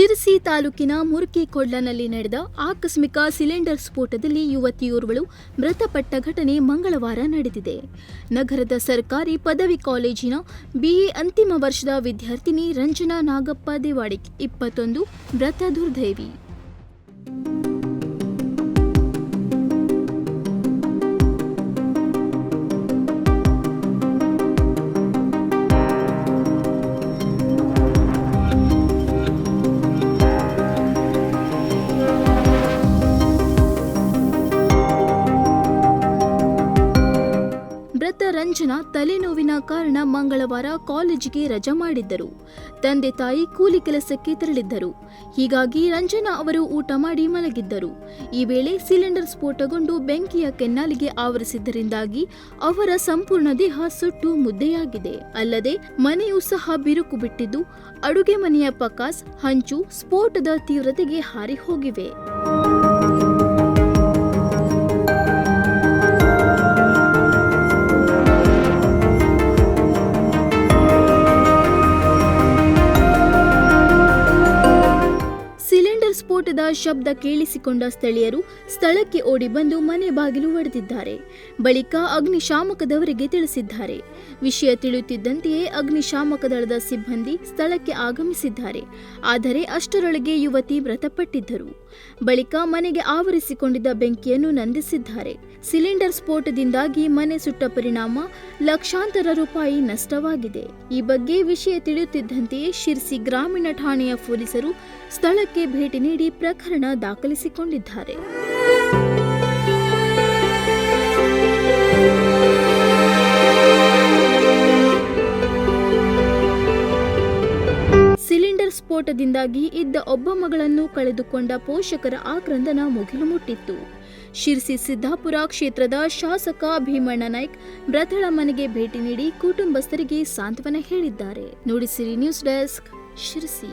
ಶಿರಸಿ ತಾಲೂಕಿನ ಮುರುಕಿಕೊಳ್ಳನಲ್ಲಿ ನಡೆದ ಆಕಸ್ಮಿಕ ಸಿಲಿಂಡರ್ ಸ್ಫೋಟದಲ್ಲಿ ಯುವತಿಯೋರ್ವಳು ಮೃತಪಟ್ಟ ಘಟನೆ ಮಂಗಳವಾರ ನಡೆದಿದೆ. ನಗರದ ಸರ್ಕಾರಿ ಪದವಿ ಕಾಲೇಜಿನ ಬಿಎ ಅಂತಿಮ ವರ್ಷದ ವಿದ್ಯಾರ್ಥಿನಿ ರಂಜನಾ ನಾಗಪ್ಪ ದೇವಾಡಿಕ್ ಇಪ್ಪತ್ತೊಂದು, ಮೃತ ದುರ್ದೈವಿ. ರಂಜನಾ ತಲೆನೋವಿನ ಕಾರಣ ಮಂಗಳವಾರ ಕಾಲೇಜಿಗೆ ರಜಾ ಮಾಡಿದ್ದರು. ತಂದೆ ತಾಯಿ ಕೂಲಿ ಕೆಲಸಕ್ಕೆ ತೆರಳಿದ್ದರು. ಹೀಗಾಗಿ ರಂಜನಾ ಅವರು ಊಟ ಮಾಡಿ ಮಲಗಿದ್ದರು. ಈ ವೇಳೆ ಸಿಲಿಂಡರ್ ಸ್ಫೋಟಗೊಂಡು ಬೆಂಕಿಯ ಕೆನ್ನಾಲಿಗೆ ಆವರಿಸಿದ್ದರಿಂದಾಗಿ ಅವರ ಸಂಪೂರ್ಣ ದೇಹ ಸುಟ್ಟು ಮುದ್ದೆಯಾಗಿದೆ. ಅಲ್ಲದೆ ಮನೆಯೂ ಸಹ ಬಿರುಕು ಬಿಟ್ಟಿದ್ದು, ಅಡುಗೆ ಮನೆಯ ಪಕಾಸ್, ಹಂಚು, ಸ್ಫೋಟದ ತೀವ್ರತೆಗೆ ಹಾರಿ ಹೋಗಿವೆ. ಸ್ಫೋಟದ ಶಬ್ದ ಕೇಳಿಸಿಕೊಂಡ ಸ್ಥಳೀಯರು ಸ್ಥಳಕ್ಕೆ ಓಡಿ ಬಂದು ಮನೆ ಬಾಗಿಲು ಒಡೆದಿದ್ದಾರೆ. ಬಳಿಕ ಅಗ್ನಿಶಾಮಕದವರಿಗೆ ತಿಳಿಸಿದ್ದಾರೆ. ವಿಷಯ ತಿಳಿಯುತ್ತಿದ್ದಂತೆಯೇ ಅಗ್ನಿಶಾಮಕ ದಳದ ಸಿಬ್ಬಂದಿ ಸ್ಥಳಕ್ಕೆ ಆಗಮಿಸಿದ್ದಾರೆ. ಆದರೆ ಅಷ್ಟರೊಳಗೆ ಯುವತಿ ಮೃತಪಟ್ಟಿದ್ದರು. ಬಳಿಕ ಮನೆಗೆ ಆವರಿಸಿಕೊಂಡಿದ್ದ ಬೆಂಕಿಯನ್ನು ನಂದಿಸಿದ್ದಾರೆ. ಸಿಲಿಂಡರ್ ಸ್ಫೋಟದಿಂದಾಗಿ ಮನೆ ಸುಟ್ಟ ಪರಿಣಾಮ ಲಕ್ಷಾಂತರ ರೂಪಾಯಿ ನಷ್ಟವಾಗಿದೆ. ಈ ಬಗ್ಗೆ ವಿಷಯ ತಿಳಿಯುತ್ತಿದ್ದಂತೆಯೇ ಶಿರ್ಸಿ ಗ್ರಾಮೀಣ ಠಾಣೆಯ ಪೊಲೀಸರು ಸ್ಥಳಕ್ಕೆ ಭೇಟಿ ನೀಡಿ ಪ್ರಕರಣ ದಾಖಲಿಸಿಕೊಂಡಿದ್ದಾರೆ. ಸಿಲಿಂಡರ್ ಸ್ಫೋಟದಿಂದಾಗಿ ಇದ್ದ ಒಬ್ಬ ಮಗಳನ್ನು ಕಳೆದುಕೊಂಡ ಪೋಷಕರ ಆಕ್ರಂದನ ಮುಗಿಲು ಮುಟ್ಟಿತ್ತು ಶಿರ್ಸಿ ಸಿದ್ದಾಪುರ ಕ್ಷೇತ್ರದ ಶಾಸಕ ಭೀಮಣ್ಣ ನಾಯ್ಕ್ ಮೃತಳ ಮನೆಗೆ ಭೇಟಿ ನೀಡಿ ಕುಟುಂಬಸ್ಥರಿಗೆ ಸಾಂತ್ವನ ಹೇಳಿದ್ದಾರೆ. Nudisiri news desk, Sirsi.